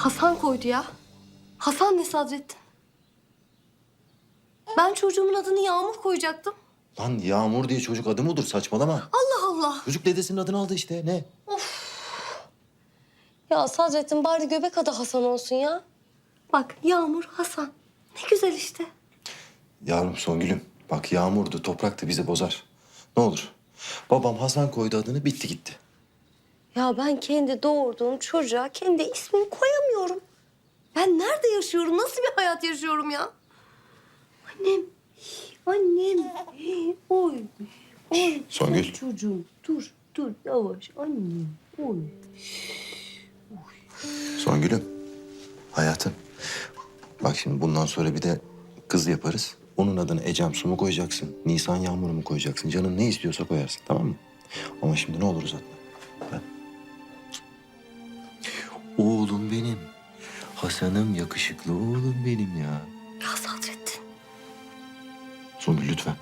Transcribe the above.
Hasan koydu ya. Hasan ne Sadrettin? Ben çocuğumun adını Yağmur koyacaktım. Lan Yağmur diye çocuk adı mı olur saçmalama. Allah Allah. Çocuk dedesinin adını aldı işte ne? Ya Sadrettin bari göbek adı Hasan olsun ya. Bak Yağmur Hasan. Ne güzel işte. Yavrum Songül'üm bak Yağmur'du topraktı bizi bozar. Ne olur. Babam Hasan koydu adını bitti gitti. Ya ben kendi doğurduğum çocuğa kendi ismini koyamıyorum. Ben nerede yaşıyorum? Nasıl bir hayat yaşıyorum ya? Annem. Annem. Oy. Oy. Songül. Dur Çocuğum. Dur. Dur. Yavaş. Annem. Oy. Songül'üm hayatım. Bak şimdi bundan sonra bir de kız yaparız. Onun adını Ecem Su mu koyacaksın? Nisan Yağmur mu koyacaksın? Canın ne istiyorsa koyarsın tamam mı? Ama şimdi ne olur uzatma. Hasan'ım yakışıklı oğlum benim ya. Ya Sadrettin. Songül lütfen.